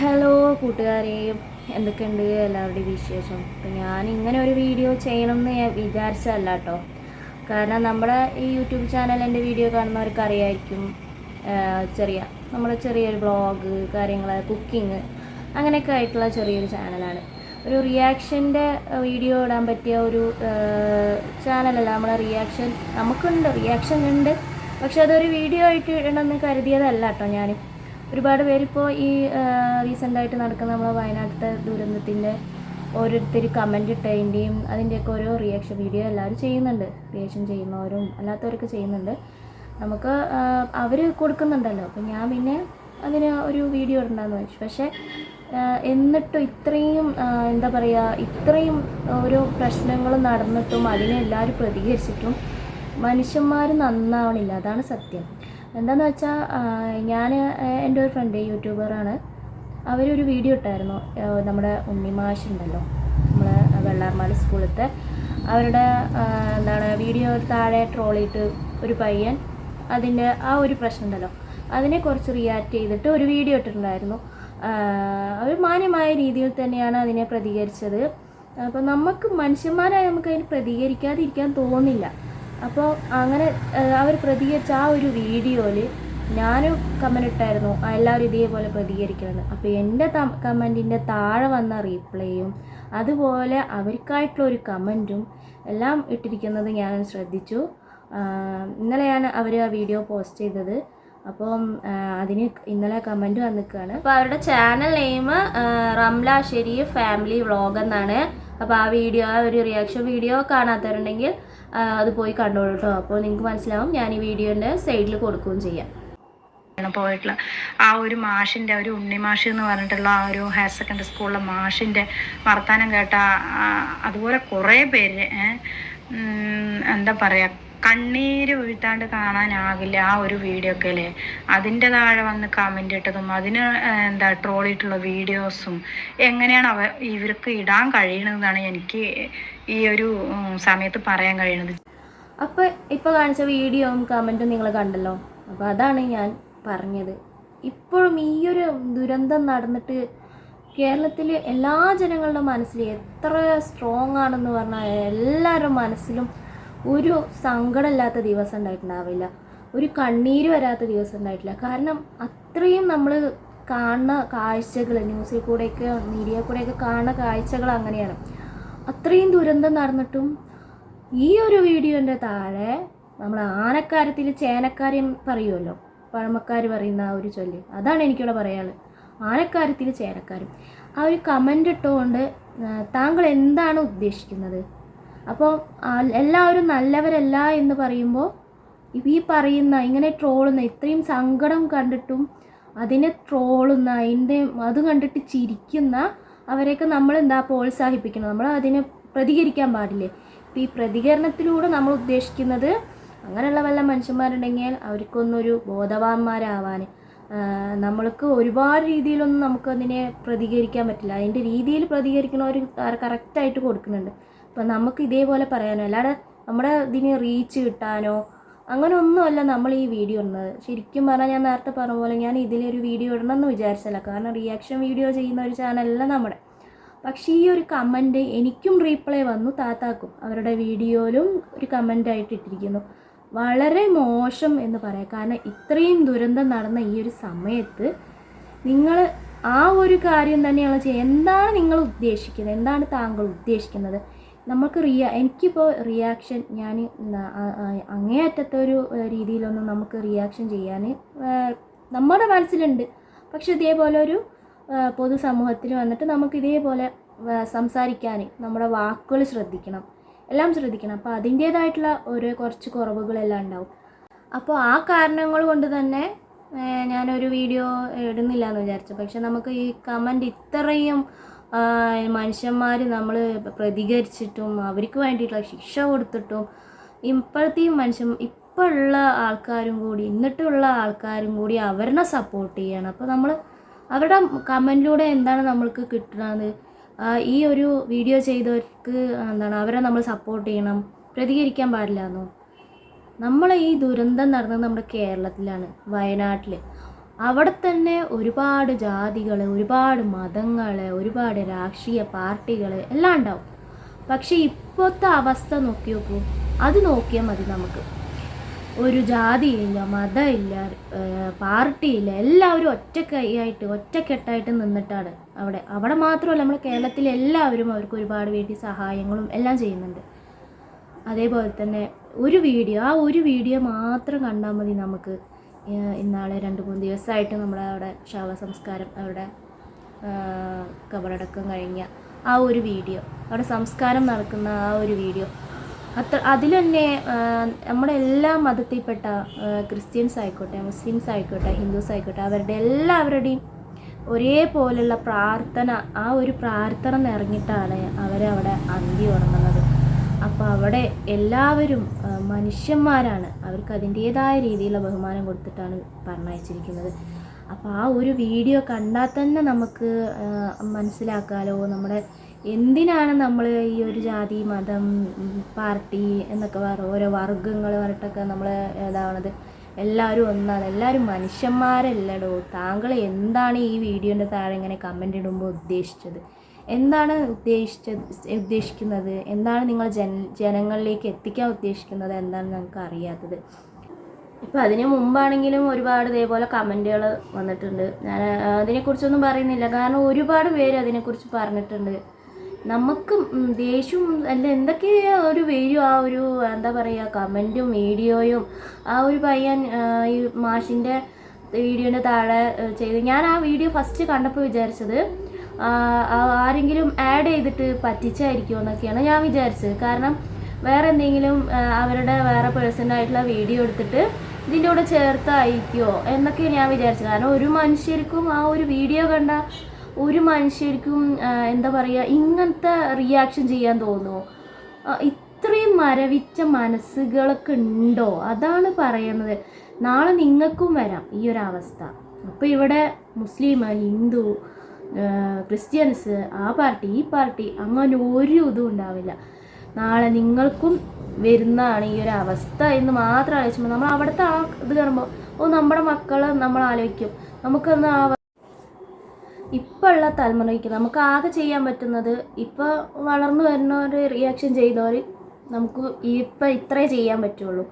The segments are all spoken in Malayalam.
ഹലോ കൂട്ടുകാരെ എന്തൊക്കെയുണ്ട് എല്ലാവരുടെയും വിശേഷം? ഇപ്പം ഞാൻ ഇങ്ങനെ ഒരു വീഡിയോ ചെയ്യണമെന്ന് ഞാൻ വിചാരിച്ചതല്ല കേട്ടോ കാരണം നമ്മുടെ ഈ യൂട്യൂബ് ചാനൽ എന്റെ വീഡിയോ കാണുന്നവർക്ക് അറിയായിരിക്കും ചെറിയ നമ്മുടെ ചെറിയൊരു വ്ളോഗ് കാര്യങ്ങൾ കുക്കിംഗ് അങ്ങനെയൊക്കെ ആയിട്ടുള്ള ചെറിയൊരു ചാനലാണ്. ഒരു റിയാക്ഷന്റെ വീഡിയോ ഇടാൻ പറ്റിയ ഒരു ചാനലല്ല നമ്മളെ റിയാക്ഷൻ നമുക്കുണ്ട് റിയാക്ഷൻ ഉണ്ട്. പക്ഷെ അതൊരു വീഡിയോ ആയിട്ട് ഇടണമെന്ന് കരുതിയതല്ല കേട്ടോ ഞാൻ ഒരുപാട് പേരിപ്പോൾ ഈ റീസെന്റായിട്ട് നടക്കുന്ന നമ്മളെ വയനാട്ടിലത്തെ ദുരന്തത്തിന്റെ ഓരോരുത്തർ കമന്റ് ഇട്ടതിന്റെയും അതിന്റെയൊക്കെ ഓരോ റിയാക്ഷൻ വീഡിയോ എല്ലാവരും ചെയ്യുന്നുണ്ട്. റിയാക്ഷൻ ചെയ്യുന്നവരും അല്ലാത്തവരൊക്കെ ചെയ്യുന്നുണ്ട്. നമുക്ക് അവർ കൊടുക്കുന്നുണ്ടല്ലോ. അപ്പം ഞാൻ പിന്നെ അതിന് ഒരു വീഡിയോ ഇടണ്ടെന്ന് വെച്ചു പക്ഷേ എന്നിട്ടും ഇത്രയും എന്താ പറയുക ഇത്രയും ഓരോ പ്രശ്നങ്ങൾ നടന്നിട്ടും അതിനെ എല്ലാവരും പ്രതികരിച്ചിട്ടും മനുഷ്യന്മാർ നന്നാവണില്ല. അതാണ് സത്യം. എന്താണെന്ന് വെച്ചാൽ ഞാൻ എന്റെ ഒരു ഫ്രണ്ട് യൂട്യൂബറാണ് അവരൊരു വീഡിയോ ഇട്ടായിരുന്നു നമ്മുടെ ഉണ്ണിമാഷ് ഉണ്ടല്ലോ നമ്മളെ വെള്ളാർമാല സ്കൂളിലത്തെ. അവരുടെ എന്താണ് വീഡിയോ താഴെ ട്രോളിയിട്ട് ഒരു പയ്യൻ അതിന്റെ ആ ഒരു പ്രശ്നം ഉണ്ടല്ലോ അതിനെ കുറച്ച് റിയാക്ട് ചെയ്തിട്ട് ഒരു വീഡിയോ ഇട്ടിട്ടുണ്ടായിരുന്നു. അവർ മാന്യമായ രീതിയിൽ തന്നെയാണ് അതിനെ പ്രതികരിച്ചത്. അപ്പോൾ നമുക്ക് മനുഷ്യന്മാരായി നമുക്ക് അതിന് പ്രതികരിക്കാതിരിക്കാൻ തോന്നില്ല അപ്പോൾ അങ്ങനെ അവർ പ്രതികരിച്ച ആ ഒരു വീഡിയോയിൽ ഞാനും കമന്റ് ഇട്ടായിരുന്നു എല്ലാവരും ഇതേപോലെ പ്രതികരിക്കുന്നത് അപ്പോൾ എന്റെ കമന്റിന്റെ താഴെ വന്ന റീപ്ലേയും അതുപോലെ അവർക്കായിട്ടുള്ള ഒരു കമന്റും എല്ലാം ഇട്ടിരിക്കുന്നത് ഞാൻ ശ്രദ്ധിച്ചു. ഇന്നലെയാണ് അവർ ആ വീഡിയോ പോസ്റ്റ് ചെയ്തത്. അപ്പം അതിന് ഇന്നലെ കമന്റ് വന്നിക്കുകയാണ് അപ്പോൾ അവരുടെ channel name Ramla Sharif family vlog എന്നാണ്. അപ്പോൾ ആ വീഡിയോ ആ ഒരു റിയാക്ഷൻ വീഡിയോ കാണാത്തവരുണ്ടെങ്കിൽ അത് പോയി കണ്ടോളൂ കേട്ടോ. അപ്പോൾ നിങ്ങൾക്ക് മനസ്സിലാവും ഞാൻ ഈ വീഡിയോന്റെ സൈഡിൽ കൊടുക്കുകയും ചെയ്യാം. പോയിട്ടുള്ള ആ ഒരു മാഷിന്റെ ഒരു ഉണ്ണി മാഷ് എന്ന് പറഞ്ഞിട്ടുള്ള ആ ഒരു ഹയർ സെക്കൻഡറി സ്കൂളിലെ മാഷിന്റെ വർത്തമാനം കേട്ട അതുപോലെ കുറേ പേര് എന്താ പറയുക കണ്ണീര് വീഴ്ത്താണ്ട് കാണാനാകില്ല ആ ഒരു വീഡിയോ ഒക്കെ അല്ലേ? അതിന്റെ താഴെ വന്ന് കമന്റ് ഇട്ടതും അതിന് എന്താ ട്രോളിയിട്ടുള്ള വീഡിയോസും എങ്ങനെയാണ് അവ ഇവർക്ക് ഇടാൻ കഴിയണതെന്നാണ് എനിക്ക് ഈ ഒരു സമയത്ത് പറയാൻ കഴിയുന്നത് അപ്പോൾ ഇപ്പോൾ കാണിച്ച വീഡിയോയും കമന്റും നിങ്ങൾ കണ്ടല്ലോ. അപ്പോൾ അതാണ് ഞാൻ പറഞ്ഞത്. ഇപ്പോഴും ഈ ഒരു ദുരന്തം നടന്നിട്ട് കേരളത്തിൽ എല്ലാ ജനങ്ങളുടെ മനസ്സിൽ എത്ര സ്ട്രോങ് ആണെന്ന് പറഞ്ഞാൽ എല്ലാവരുടെ മനസ്സിലും ഒരു സങ്കടമില്ലാത്ത ദിവസം ഉണ്ടായിട്ടുണ്ടാവില്ല. ഒരു കണ്ണീര് വരാത്ത ദിവസം ഉണ്ടായിട്ടില്ല. കാരണം അത്രയും നമ്മൾ കാണുന്ന കാഴ്ചകൾ ന്യൂസിൽ കൂടെയൊക്കെ മീഡിയ കൂടെയൊക്കെ കാണുന്ന കാഴ്ചകൾ അങ്ങനെയാണ്. അത്രയും ദുരന്തം നടന്നിട്ടും ഈ ഒരു വീഡിയോന്റെ താഴെ നമ്മൾ ആനക്കാരത്തിൽ ചേനക്കാര്യം പറയുമല്ലോ. പഴമക്കാർ പറയുന്ന ആ ഒരു ചൊല്ല്. അതാണ് എനിക്കിവിടെ പറയാനുള്ളത്. ആനക്കാരത്തിൽ ചേനക്കാരും. ആ ഒരു കമന്റ് ഇട്ടുകൊണ്ട് താങ്കൾ എന്താണ് ഉദ്ദേശിക്കുന്നത്? അപ്പോൾ എല്ലാവരും നല്ലവരല്ല എന്ന് പറയുമ്പോൾ ഈ പറയുന്ന ഇങ്ങനെ ട്രോളുന്ന ഇത്രയും സങ്കടം കണ്ടിട്ടും അതിനെ ട്രോളുന്ന അതിന്റെ അത് കണ്ടിട്ട് ചിരിക്കുന്ന അവരെയൊക്കെ നമ്മൾ എന്താ പ്രോത്സാഹിപ്പിക്കണം? നമ്മൾ അതിന് പ്രതികരിക്കാൻ പാടില്ലേ? ഇപ്പം ഈ പ്രതികരണത്തിലൂടെ നമ്മൾ ഉദ്ദേശിക്കുന്നത് അങ്ങനെയുള്ള വല്ല മനുഷ്യന്മാരുണ്ടെങ്കിൽ അവർക്കൊന്നൊരു ബോധവാന്മാരാവാൻ നമ്മൾക്ക് ഒരുപാട് രീതിയിലൊന്നും നമുക്ക് നമുക്കതിനെ പ്രതികരിക്കാൻ പറ്റില്ല. അതിന്റെ രീതിയിൽ പ്രതികരിക്കണവർ കറക്റ്റായിട്ട് കൊടുക്കുന്നുണ്ട്. അപ്പം നമുക്ക് ഇതേപോലെ പറയാനോ? അല്ലാതെ നമ്മുടെ ഇതിന് റീച്ച് കിട്ടാനോ അങ്ങനെ ഒന്നുമല്ല നമ്മൾ ഈ വീഡിയോ ഇടുന്നത്. ശരിക്കും പറഞ്ഞാൽ ഞാൻ നേരത്തെ പറഞ്ഞ പോലെ ഞാൻ ഇതിലൊരു വീഡിയോ ഇടണമെന്ന് വിചാരിച്ചല്ല കാരണം റിയാക്ഷൻ വീഡിയോ ചെയ്യുന്ന ഒരു ചാനലല്ല നമ്മുടെ. പക്ഷേ ഈ ഒരു കമന്റ് എനിക്കും റീപ്ലൈ വന്നു താത്താക്കും. അവരുടെ വീഡിയോയിലും ഒരു കമന്റായിട്ട് ഇട്ടിരിക്കുന്നു. വളരെ മോശം എന്ന് പറയാം. കാരണം ഇത്രയും ദുരന്തം നടന്ന ഈ ഒരു സമയത്ത് നിങ്ങൾ ആ ഒരു കാര്യം തന്നെയാണ് ചെയ്യുക എന്താണ് നിങ്ങൾ ഉദ്ദേശിക്കുന്നത്? എന്താണ് താങ്കൾ ഉദ്ദേശിക്കുന്നത്? നമുക്ക് റിയാ എനിക്കിപ്പോൾ റിയാക്ഷൻ ഞാൻ ന- ആ- ആ- അങ്ങേയറ്റത്തെ ഒരു രീതിയിലൊന്നും നമുക്ക് റിയാക്ഷൻ ചെയ്യാൻ നമ്മുടെ മനസ്സിലുണ്ട്. പക്ഷെ ഇതേപോലെ ഒരു പൊതുസമൂഹത്തിൽ വന്നിട്ട് നമുക്ക് ഇതേപോലെ സംസാരിക്കാൻ നമ്മുടെ വാക്കുകൾ ശ്രദ്ധിക്കണം. എല്ലാം ശ്രദ്ധിക്കണം. അപ്പോൾ അതിന്റേതായിട്ടുള്ള ഒരു കുറച്ച് കുറവുകളെല്ലാം ഉണ്ടാവും. അപ്പോൾ ആ കാരണങ്ങൾ കൊണ്ട് തന്നെ ഞാനൊരു വീഡിയോ ഇടുന്നില്ല എന്ന് വിചാരിച്ചു. പക്ഷെ നമുക്ക് ഈ കമന്റ് ഇത്രയും മനുഷ്യന്മാർ നമ്മൾ പ്രതികരിച്ചിട്ടും അവർക്ക് വേണ്ടിയിട്ടുള്ള ശിക്ഷ കൊടുത്തിട്ടും ഇപ്പോഴത്തെ മനുഷ്യൻ ഇപ്പോൾ ഉള്ള ആൾക്കാരും കൂടി ഇന്നിട്ടുള്ള ആൾക്കാരും കൂടി അവരെ സപ്പോർട്ട് ചെയ്യണം. അപ്പോൾ നമ്മൾ അവരുടെ കമന്റിലൂടെ എന്താണ് നമ്മൾക്ക് കിട്ടുന്നത് ഈ ഒരു വീഡിയോ ചെയ്തവർക്ക് എന്താണ് അവരെ നമ്മൾ സപ്പോർട്ട് ചെയ്യണം പ്രതികരിക്കാൻ പാടില്ല എന്നോ? നമ്മളെ ഈ ദുരന്തം നടന്നത് നമ്മുടെ കേരളത്തിലാണ് വയനാട്ടിൽ അവിടെ തന്നെ ഒരുപാട് ജാതികൾ ഒരുപാട് മതങ്ങൾ ഒരുപാട് രാഷ്ട്രീയ പാർട്ടികൾ എല്ലാം ഉണ്ടാവും. പക്ഷെ ഇപ്പോഴത്തെ അവസ്ഥ നോക്കി നോക്കൂ. അത് നോക്കിയാൽ മതി നമുക്ക്. ഒരു ജാതിയില്ല മതമില്ല പാർട്ടിയില്ല എല്ലാവരും ഒറ്റക്കൈയായിട്ട് ഒറ്റക്കെട്ടായിട്ട് നിന്നിട്ടാണ് അവിടെ. അവിടെ മാത്രമല്ല നമ്മൾ കേരളത്തിൽ എല്ലാവരും അവർക്ക് ഒരുപാട് വേണ്ടി സഹായങ്ങളും എല്ലാം ചെയ്യുന്നുണ്ട്. അതേപോലെ തന്നെ ഒരു വീഡിയോ ആ ഒരു വീഡിയോ മാത്രം കണ്ടാൽ മതി നമുക്ക്. ഇന്നാളെ രണ്ട് മൂന്ന് ദിവസമായിട്ട് നമ്മുടെ അവിടെ ശവസംസ്കാരം അവിടെ കബറടക്കം കഴിഞ്ഞ ആ ഒരു വീഡിയോ അവിടെ സംസ്കാരം നടക്കുന്ന ആ ഒരു വീഡിയോ. അത്ര അതിൽ തന്നെ നമ്മുടെ എല്ലാ മതത്തിൽപ്പെട്ട ക്രിസ്ത്യൻസ് ആയിക്കോട്ടെ മുസ്ലിംസ് ആയിക്കോട്ടെ ഹിന്ദുസ് ആയിക്കോട്ടെ അവരുടെ എല്ലാവരുടെയും ഒരേപോലെയുള്ള പ്രാർത്ഥന ആ ഒരു പ്രാർത്ഥന നിറഞ്ഞിട്ടാണ് അവരവിടെ അന്തി ഉറങ്ങുന്നത്. അപ്പോൾ അവിടെ എല്ലാവരും മനുഷ്യന്മാരാണ്. അവർക്ക് അതിന്റേതായ രീതിയിലുള്ള ബഹുമാനം കൊടുത്തിട്ടാണ് പറഞ്ഞയച്ചിരിക്കുന്നത്. അപ്പോൾ ആ ഒരു വീഡിയോ കണ്ടാൽ തന്നെ നമുക്ക് മനസ്സിലാക്കാലോ നമ്മുടെ എന്തിനാണ് നമ്മൾ ഈ ഒരു ജാതി മതം പാർട്ടി എന്നൊക്കെ പറ ഓരോ വർഗങ്ങൾ പറഞ്ഞിട്ടൊക്കെ നമ്മൾ ഇതാവണത്. എല്ലാവരും ഒന്നാണ്. എല്ലാവരും മനുഷ്യന്മാരല്ലടോ. താങ്കൾ എന്താണ് ഈ വീഡിയോന്റെ താഴെ ഇങ്ങനെ കമന്റ് ഇടുമ്പോൾ ഉദ്ദേശിച്ചത്? എന്താണ് ഉദ്ദേശിച്ചത് ഉദ്ദേശിക്കുന്നത്? എന്താണ് നിങ്ങൾ ജന ജനങ്ങളിലേക്ക് എത്തിക്കാൻ ഉദ്ദേശിക്കുന്നത് എന്താണ് ഞങ്ങൾക്ക് അറിയാത്തത്. ഇപ്പം അതിന് മുമ്പാണെങ്കിലും ഒരുപാട് ഇതേപോലെ കമന്റുകൾ വന്നിട്ടുണ്ട്. ഞാൻ അതിനെക്കുറിച്ചൊന്നും പറയുന്നില്ല. കാരണം ഒരുപാട് പേര് അതിനെക്കുറിച്ച് പറഞ്ഞിട്ടുണ്ട്. നമുക്ക് ദേഷ്യവും അല്ല എന്തൊക്കെയാ ഒരു വരും ആ ഒരു എന്താ പറയുക കമന്റും വീഡിയോയും ആ ഒരു പയ്യൻ ഈ മാഷിന്റെ വീഡിയോന്റെ താഴെ ചെയ്ത്. ഞാൻ ആ വീഡിയോ ഫസ്റ്റ് കണ്ടപ്പോൾ വിചാരിച്ചത് ആരെങ്കിലും ആഡ് ചെയ്തിട്ട് പറ്റിച്ചായിരിക്കുമോ എന്നൊക്കെയാണ് ഞാൻ വിചാരിച്ചത്. കാരണം വേറെ എന്തെങ്കിലും അവരുടെ വേറെ പേഴ്സണലായിട്ടുള്ള വീഡിയോ എടുത്തിട്ട് ഇതിന്റെ കൂടെ ചേർത്തായിരിക്കുമോ എന്നൊക്കെ ഞാൻ വിചാരിച്ചത്. കാരണം ഒരു മനുഷ്യർക്കും ആ ഒരു വീഡിയോ കണ്ട ഒരു മനുഷ്യർക്കും എന്താ പറയുക ഇങ്ങനത്തെ റിയാക്ഷൻ ചെയ്യാൻ തോന്നുമോ ഇത്രയും മരവിച്ച മനസ്സുകളൊക്കെ ഉണ്ടോ? അതാണ് പറയുന്നത്. നാളെ നിങ്ങൾക്കും വരാം ഈ ഒരു അവസ്ഥ. അപ്പോൾ ഇവിടെ മുസ്ലിം ഹിന്ദു ക്രിസ്ത്യൻസ് ആ പാർട്ടി ഈ പാർട്ടി അങ്ങനെ ഒരു ഇതും ഉണ്ടാവില്ല. നാളെ നിങ്ങൾക്കും വരുന്നതാണ് ഈ ഒരു അവസ്ഥ എന്ന് മാത്രം ആലോചിക്കുമ്പോൾ നമ്മൾ അവിടുത്തെ ആ ഇത് കാണുമ്പോൾ ഓ നമ്മുടെ മക്കളെ നമ്മൾ ആലോചിക്കും. നമുക്കൊന്ന് ആ ഇപ്പോഴുള്ള തലമുറയ്ക്ക് നമുക്ക് ആകെ ചെയ്യാൻ പറ്റുന്നത് ഇപ്പോൾ വളർന്നു വരുന്നവർ റിയാക്ഷൻ ചെയ്തവർ നമുക്ക് ഇപ്പം ഇത്രേ ചെയ്യാൻ പറ്റുള്ളൂ.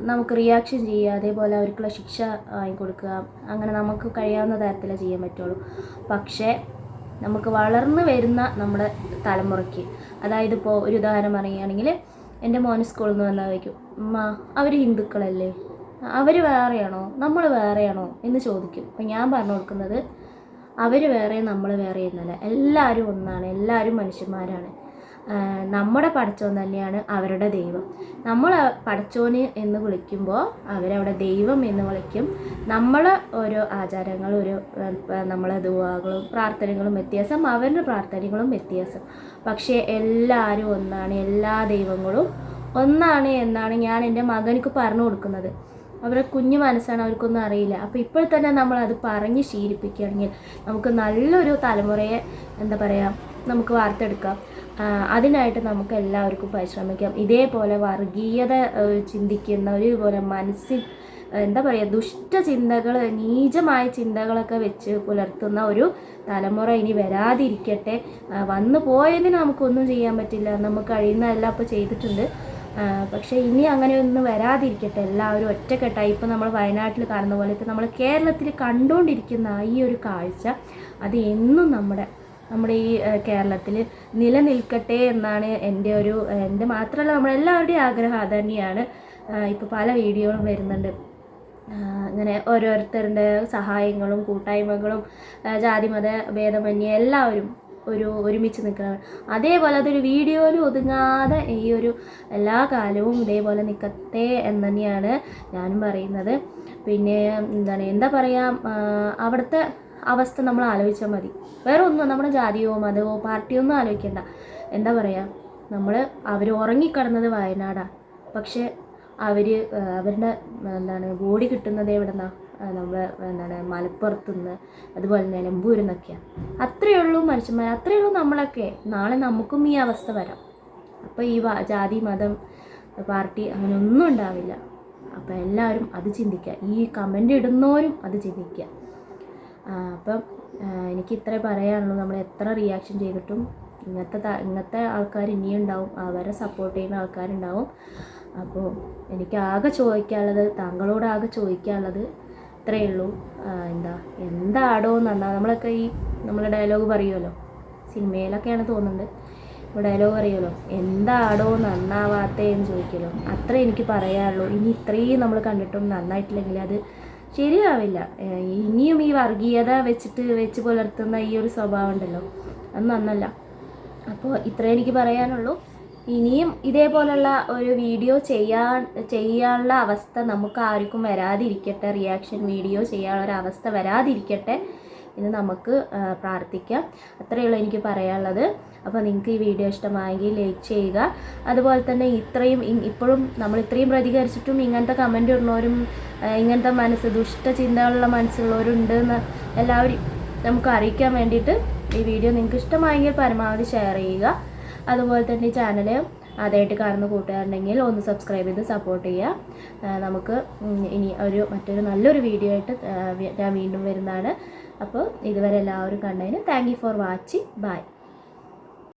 നമുക്ക് റിയാക്ഷൻ ചെയ്യുക അതേപോലെ അവർക്കുള്ള ശിക്ഷ വാങ്ങിക്കൊടുക്കുക അങ്ങനെ നമുക്ക് കഴിയാവുന്ന തരത്തിലേ ചെയ്യാൻ പറ്റുള്ളൂ. പക്ഷേ നമുക്ക് വളർന്നു വരുന്ന നമ്മുടെ തലമുറയ്ക്ക് അതായത് ഇപ്പോൾ ഒരു ഉദാഹരണം പറയുകയാണെങ്കിൽ എന്റെ മോൻ സ്കൂളിൽ നിന്ന് വന്നാൽ വയ്ക്കും അമ്മ അവർ ഹിന്ദുക്കളല്ലേ? അവർ വേറെയാണോ? നമ്മൾ വേറെയാണോ? എന്ന് ചോദിക്കും. അപ്പം ഞാൻ പറഞ്ഞു കൊടുക്കുന്നത് അവർ വേറെ നമ്മൾ വേറെ എന്നല്ല. എല്ലാവരും ഒന്നാണ്. എല്ലാവരും മനുഷ്യന്മാരാണ്. നമ്മുടെ പടച്ചോൻ തന്നെയാണ് അവരുടെ ദൈവം. നമ്മൾ പടച്ചോന് എന്ന് വിളിക്കുമ്പോൾ അവരവിടെ ദൈവം എന്ന് വിളിക്കും. നമ്മൾ ഓരോ ആചാരങ്ങളും ഒരു നമ്മളെ ദുവാകളും പ്രാർത്ഥനകളും വ്യത്യാസം അവരുടെ പ്രാർത്ഥനകളും വ്യത്യാസം. പക്ഷേ എല്ലാവരും ഒന്നാണ് എല്ലാ ദൈവങ്ങളും ഒന്നാണ് എന്നാണ് ഞാൻ എന്റെ മകനിക്ക് പറഞ്ഞു കൊടുക്കുന്നത്. അവരുടെ കുഞ്ഞു മനസ്സാണ് അവർക്കൊന്നും അറിയില്ല. അപ്പോൾ ഇപ്പോൾ തന്നെ നമ്മൾ അത് പറഞ്ഞ് ശീലിപ്പിക്കുകയാണെങ്കിൽ നമുക്ക് നല്ലൊരു തലമുറയെ എന്താ പറയുക നമുക്ക് വാർത്തെടുക്കാം. അതിനായിട്ട് നമുക്ക് എല്ലാവർക്കും പരിശ്രമിക്കാം. ഇതേപോലെ വർഗീയത ചിന്തിക്കുന്ന ഒരുപോലെ മനസ്സിൽ എന്താ പറയുക ദുഷ്ട ചിന്തകൾ നീചമായ ചിന്തകളൊക്കെ വെച്ച് പുലർത്തുന്ന ഒരു തലമുറ ഇനി വരാതിരിക്കട്ടെ. വന്നു പോയതിന് നമുക്കൊന്നും ചെയ്യാൻ പറ്റില്ല. നമുക്ക് കഴിയുന്നതെല്ലാം ഇപ്പോൾ ചെയ്തിട്ടുണ്ട്. പക്ഷേ ഇനി അങ്ങനെ അങ്ങനെയൊന്നും വരാതിരിക്കട്ടെ. എല്ലാവരും ഒറ്റക്കെട്ടായി. ഇപ്പം നമ്മൾ വയനാട്ടിൽ കാണുന്ന പോലെ ഇപ്പം നമ്മൾ കേരളത്തിൽ കണ്ടുകൊണ്ടിരിക്കുന്ന ഈ ഒരു കാഴ്ച അത് എന്നും നമ്മുടെ നമ്മുടെ ഈ കേരളത്തിൽ നിലനിൽക്കട്ടെ എന്നാണ് എന്റെ ഒരു എന്റെ മാത്രമല്ല നമ്മളെല്ലാവരുടെയും ആഗ്രഹം അത് തന്നെയാണ് ഇപ്പോൾ പല വീഡിയോകളും വരുന്നുണ്ട്. അങ്ങനെ ഓരോരുത്തരുടെ സഹായങ്ങളും കൂട്ടായ്മകളും ജാതി ജാതിമത ഭേദമന്യേ എല്ലാവരും ഒരു ഒരുമിച്ച് നിൽക്കണം അതേപോലെ അതൊരു വീഡിയോയിൽ ഒതുങ്ങാതെ ഈ ഒരു എല്ലാ കാലവും ഇതേപോലെ നിൽക്കട്ടെ എന്ന് തന്നെയാണ് ഞാനും പറയുന്നത്. പിന്നെ എന്താണ് എന്താ പറയുക അവിടുത്തെ അവസ്ഥ നമ്മൾ ആലോചിച്ചാൽ മതി. വേറെ ഒന്നും നമ്മുടെ ജാതിയോ മതമോ പാർട്ടിയോ ഒന്നും ആലോചിക്കേണ്ട. എന്താ പറയുക നമ്മൾ അവർ ഉറങ്ങിക്കിടന്നത് വയനാടാണ് പക്ഷേ അവർ അവരുടെ എന്താണ് ബോഡി കിട്ടുന്നത് എവിടെ നിന്നാണ് നമ്മൾ എന്താണ് മലപ്പുറത്ത് നിന്ന് അതുപോലെ നിലമ്പൂരിൽ നിന്നൊക്കെയാണ് അത്രയേ ഉള്ളൂ മനുഷ്യന്മാർ അത്രയേ ഉള്ളൂ നമ്മളൊക്കെ. നാളെ നമുക്കും ഈ അവസ്ഥ വരാം. അപ്പോൾ ഈ ജാതി മതം പാർട്ടി അങ്ങനെ ഒന്നും ഉണ്ടാവില്ല. അപ്പോൾ എല്ലാവരും അത് ചിന്തിക്കുക. ഈ കമന്റ് ഇടുന്നവരും അത് ചിന്തിക്കുക. അപ്പം എനിക്ക് ഇത്രേ പറയാനുള്ളൂ. നമ്മൾ എത്ര റിയാക്ഷൻ ചെയ്തിട്ടും ഇങ്ങനത്തെ ഇങ്ങനത്തെ ആൾക്കാർ ഇനിയും ഉണ്ടാവും അവരെ സപ്പോർട്ട് ചെയ്യുന്ന ആൾക്കാരുണ്ടാവും. അപ്പോൾ എനിക്ക് ആകെ ചോദിക്കാനുള്ളത് താങ്കളോട് ആകെ ചോദിക്കാനുള്ളത് ഇത്രയേ ഉള്ളൂ. എന്താ എന്താടോ എന്നാ നമ്മളൊക്കെ ഈ നമ്മൾ ഡയലോഗ് പറയുമല്ലോ സിനിമയിലൊക്കെയാണ് തോന്നുന്നത്. ഇപ്പോൾ ഡയലോഗ് പറയുമല്ലോ എന്താടോ നന്നാവാത്തേ എന്ന് ചോദിക്കുമല്ലോ അത്ര എനിക്ക് പറയാനുള്ളൂ. ഇനി ഇത്രയും നമ്മൾ കണ്ടിട്ടും നന്നായിട്ടില്ലെങ്കിൽ അത് ശരിയാവില്ല. ഇനിയും ഈ വർഗീയത വെച്ചിട്ട് വെച്ച് പുലർത്തുന്ന ഈ ഒരു സ്വഭാവം ഉണ്ടല്ലോ. അത് നന്നല്ല. അപ്പോൾ ഇത്ര എനിക്ക് പറയാനുള്ളൂ. ഇനിയും ഇതേപോലുള്ള ഒരു വീഡിയോ ചെയ്യാൻ ചെയ്യാനുള്ള അവസ്ഥ നമുക്ക് ആർക്കും വരാതിരിക്കട്ടെ. റിയാക്ഷൻ വീഡിയോ ചെയ്യാനുള്ള അവസ്ഥ വരാതിരിക്കട്ടെ. എന്ന് നമുക്ക് പ്രാർത്ഥിക്കാം. അത്രയേ ഉള്ളൂ എനിക്ക് പറയാനുള്ളത്. അപ്പോൾ നിങ്ങൾക്ക് ഈ വീഡിയോ ഇഷ്ടമായെങ്കിൽ ലൈക്ക് ചെയ്യുക. അതുപോലെ തന്നെ ഇത്രയും ഇപ്പോഴും നമ്മൾ ഇത്രയും പ്രതികരിച്ചിട്ടും ഇങ്ങനത്തെ കമന്റ് ഇടുന്നവരും ഇങ്ങനത്തെ മനസ്സ് ദുഷ്ട ചിന്തകളുള്ള മനസ്സുള്ളവരുണ്ട് എന്ന് എല്ലാവരും നമുക്ക് അറിയിക്കാൻ വേണ്ടിയിട്ട് ഈ വീഡിയോ നിങ്ങൾക്ക് ഇഷ്ടമായെങ്കിൽ പരമാവധി ഷെയർ ചെയ്യുക. അതുപോലെ തന്നെ ഈ ചാനൽ ആദ്യമായിട്ട് കാണുന്ന കൂട്ടുകാരുണ്ടെങ്കിൽ ഒന്ന് സബ്സ്ക്രൈബ് ചെയ്ത് സപ്പോർട്ട് ചെയ്യുക. നമുക്ക് ഇനി ഒരു മറ്റൊരു നല്ലൊരു വീഡിയോ ആയിട്ട് ഞാൻ വീണ്ടും വരുന്നതാണ്. അപ്പോൾ ഇതുവരെ എല്ലാവരും കണ്ടതിന് thank you for watching bye